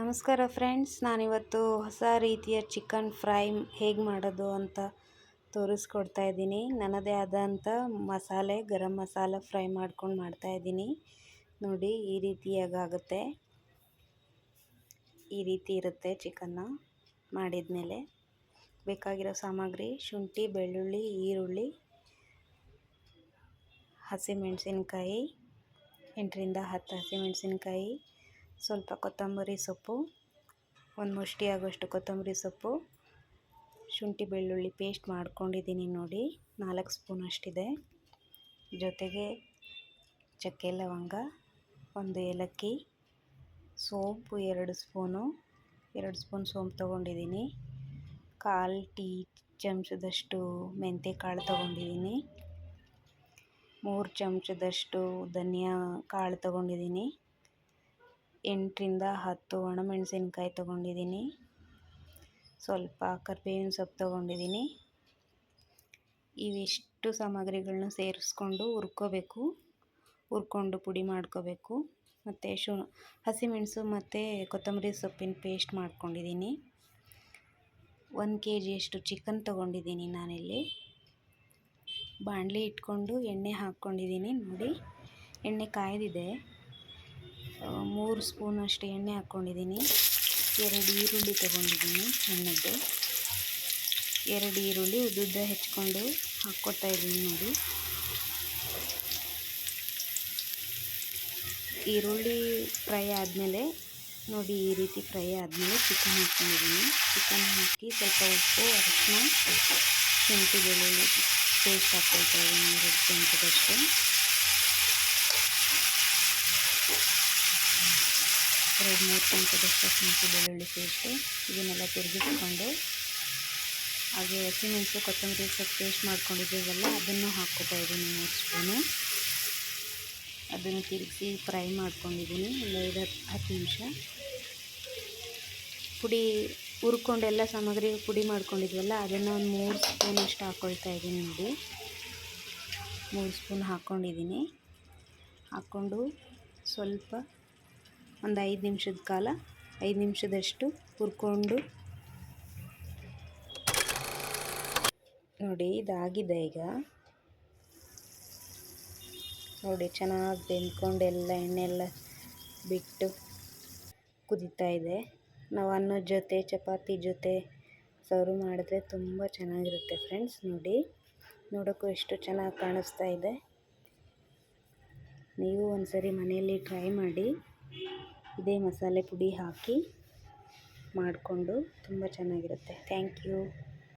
ನಮಸ್ಕಾರ ಫ್ರೆಂಡ್ಸ್, ನಾನಿವತ್ತು ಹೊಸ ರೀತಿಯ ಚಿಕನ್ ಫ್ರೈ ಹೇಗೆ ಮಾಡೋದು ಅಂತ ತೋರಿಸ್ಕೊಡ್ತಾ ಇದ್ದೀನಿ. ನನ್ನದೇ ಆದಂಥ ಮಸಾಲೆ, ಗರಂ ಮಸಾಲ ಫ್ರೈ ಮಾಡ್ಕೊಂಡು ಮಾಡ್ತಾ ಇದ್ದೀನಿ. ನೋಡಿ, ಈ ರೀತಿಯಾಗುತ್ತೆ ಈ ರೀತಿ ಇರುತ್ತೆ ಚಿಕನ್ನ ಮಾಡಿದ್ಮೇಲೆ. ಬೇಕಾಗಿರೋ ಸಾಮಗ್ರಿ, ಶುಂಠಿ, ಬೆಳ್ಳುಳ್ಳಿ, ಈರುಳ್ಳಿ, ಹಸಿಮೆಣಸಿನ್ಕಾಯಿ, ಎಂಟರಿಂದ ಹತ್ತು ಹಸಿಮೆಣಸಿನ್ಕಾಯಿ ಸ್ವಲ್ಪ ಕೊತ್ತಂಬರಿ ಸೊಪ್ಪು, ಒಂದು ಮುಷ್ಟಿ ಆಗೋಷ್ಟು ಕೊತ್ತಂಬರಿ ಸೊಪ್ಪು, ಶುಂಠಿ ಬೆಳ್ಳುಳ್ಳಿ ಪೇಸ್ಟ್ ಮಾಡ್ಕೊಂಡಿದ್ದೀನಿ ನೋಡಿ, ನಾಲ್ಕು ಸ್ಪೂನ್ ಅಷ್ಟಿದೆ. ಜೊತೆಗೆ ಚಕ್ಕೆ ಲವಂಗ, ಒಂದು ಏಲಕ್ಕಿ, ಸೋಂಪು ಎರಡು ಸ್ಪೂನು ಎರಡು ಸ್ಪೂನ್ ಸೋಂಪು ತೊಗೊಂಡಿದ್ದೀನಿ. ಕಾಲು ಟೀ ಚಮಚದಷ್ಟು ಮೆಂತ್ಯ ಕಾಳು ತೊಗೊಂಡಿದ್ದೀನಿ. ಮೂರು ಚಮಚದಷ್ಟು ಧನಿಯಾ ಕಾಳು ತೊಗೊಂಡಿದ್ದೀನಿ. ಎಂಟರಿಂದ ಹತ್ತು ಒಣಮೆಣಸಿನ್ಕಾಯಿ ತೊಗೊಂಡಿದ್ದೀನಿ. ಸ್ವಲ್ಪ ಕರ್ಬೇವಿನ ಸೊಪ್ಪು ತೊಗೊಂಡಿದ್ದೀನಿ. ಇವಿಷ್ಟು ಸಾಮಗ್ರಿಗಳನ್ನ ಸೇರಿಸ್ಕೊಂಡು ಹುರ್ಕೋಬೇಕು. ಹುರ್ಕೊಂಡು ಪುಡಿ ಮಾಡ್ಕೋಬೇಕು. ಮತ್ತು ಶು, ಹಸಿಮೆಣಸು ಮತ್ತು ಕೊತ್ತಂಬರಿ ಸೊಪ್ಪಿನ ಪೇಸ್ಟ್ ಮಾಡ್ಕೊಂಡಿದ್ದೀನಿ. ಒಂದು ಕೆ ಜಿಯಷ್ಟು ಚಿಕನ್ ತೊಗೊಂಡಿದ್ದೀನಿ ನಾನಿಲ್ಲಿ. ಬಾಣಲಿ ಇಟ್ಕೊಂಡು ಎಣ್ಣೆ ಹಾಕ್ಕೊಂಡಿದ್ದೀನಿ ನೋಡಿ. ಎಣ್ಣೆ ಕಾಯ್ದಿದೆ. ಮೂರು ಸ್ಪೂನಷ್ಟು ಎಣ್ಣೆ ಹಾಕ್ಕೊಂಡಿದ್ದೀನಿ. ಎರಡು ಈರುಳ್ಳಿ ತೊಗೊಂಡಿದ್ದೀನಿ ಸಣ್ಣದ್ದು. ಎರಡು ಈರುಳ್ಳಿ ಉದ್ದುದ್ದ ಹೆಚ್ಕೊಂಡು ಹಾಕ್ಕೊತಾ ಇದ್ದೀನಿ ನೋಡಿ. ಈರುಳ್ಳಿ ಫ್ರೈ ಆದಮೇಲೆ ನೋಡಿ ಈ ರೀತಿ ಫ್ರೈ ಆದಮೇಲೆ ಚಿಕನ್ ಹಾಕ್ಕೊಂಡಿದ್ದೀನಿ. ಚಿಕನ್ ಹಾಕಿ ಸ್ವಲ್ಪ ಉಪ್ಪು ಅರಿಶಿನ ಶುಂಠಿ, ಬೆಳ್ಳುಳ್ಳಿ ಪೇಸ್ಟ್ ಹಾಕ್ಕೊಳ್ತಾ ಇದ್ದೀನಿ. ಎರಡು ಎರಡು, ಮೂರು ಚಮಚದಷ್ಟು ಹಸಿಮೆಣಸು ಬೆಳ್ಳುಳ್ಳಿ ಪೇಸ್ಟು ಇದನ್ನೆಲ್ಲ ತಿರುಗಿಸ್ಕೊಂಡು ಹಾಗೆ ಹಸಿಮೆಣಸು, ಕೊತ್ತಂಬರಿ ಸೊಪ್ಪು ಪೇಸ್ಟ್ ಮಾಡ್ಕೊಂಡಿದ್ದೀವಲ್ಲ, ಅದನ್ನು ಹಾಕ್ಕೋತಾ ಇದ್ದೀನಿ ಮೂರು ಸ್ಪೂನು. ಅದನ್ನು ತಿರುಗಿಸಿ ಫ್ರೈ ಮಾಡ್ಕೊಂಡಿದ್ದೀನಿ ಒಂದು ಐದು ಹತ್ತು ಹತ್ತು ನಿಮಿಷ. ಪುಡಿ ಹುರ್ಕೊಂಡು ಎಲ್ಲ ಸಾಮಗ್ರಿ ಪುಡಿ ಮಾಡ್ಕೊಂಡಿದ್ವಲ್ಲ ಅದನ್ನು ಒಂದು ಮೂರು ಸ್ಪೂನಷ್ಟು ಹಾಕ್ಕೊಳ್ತಾ ಇದ್ದೀನಿ ನೋಡಿ. ಮೂರು ಸ್ಪೂನ್ ಹಾಕ್ಕೊಂಡಿದ್ದೀನಿ. ಹಾಕ್ಕೊಂಡು ಸ್ವಲ್ಪ ಒಂದು ಐದು ನಿಮಿಷದ ಕಾಲ, ಐದು ನಿಮಿಷದಷ್ಟು ಹುರ್ಕೊಂಡು. ನೋಡಿ, ಇದಾಗಿದೆ ಈಗ. ನೋಡಿ, ಚೆನ್ನಾಗಿ ಬೆಂದ್ಕೊಂಡು ಎಲ್ಲ ಎಣ್ಣೆ ಎಲ್ಲ ಬಿಟ್ಟು ಕುದಿತಾ ಇದೆ. ನಾವು ಅನ್ನದ ಜೊತೆ, ಚಪಾತಿ ಜೊತೆ ಸರ್ವ್ ಮಾಡಿದ್ರೆ ತುಂಬ ಚೆನ್ನಾಗಿರುತ್ತೆ ಫ್ರೆಂಡ್ಸ್. ನೋಡಿ, ನೋಡೋಕ್ಕೂ ಎಷ್ಟು ಚೆನ್ನಾಗಿ ಕಾಣಿಸ್ತಾ ಇದೆ. ನೀವು ಒಂದು ಸರಿ ಮನೆಯಲ್ಲಿ ಟ್ರೈ ಮಾಡಿ. ಇದೇ ಮಸಾಲೆ ಪುಡಿ ಹಾಕಿ ಮಾಡಿಕೊಂಡು ತುಂಬ ಚೆನ್ನಾಗಿರುತ್ತೆ. Thank you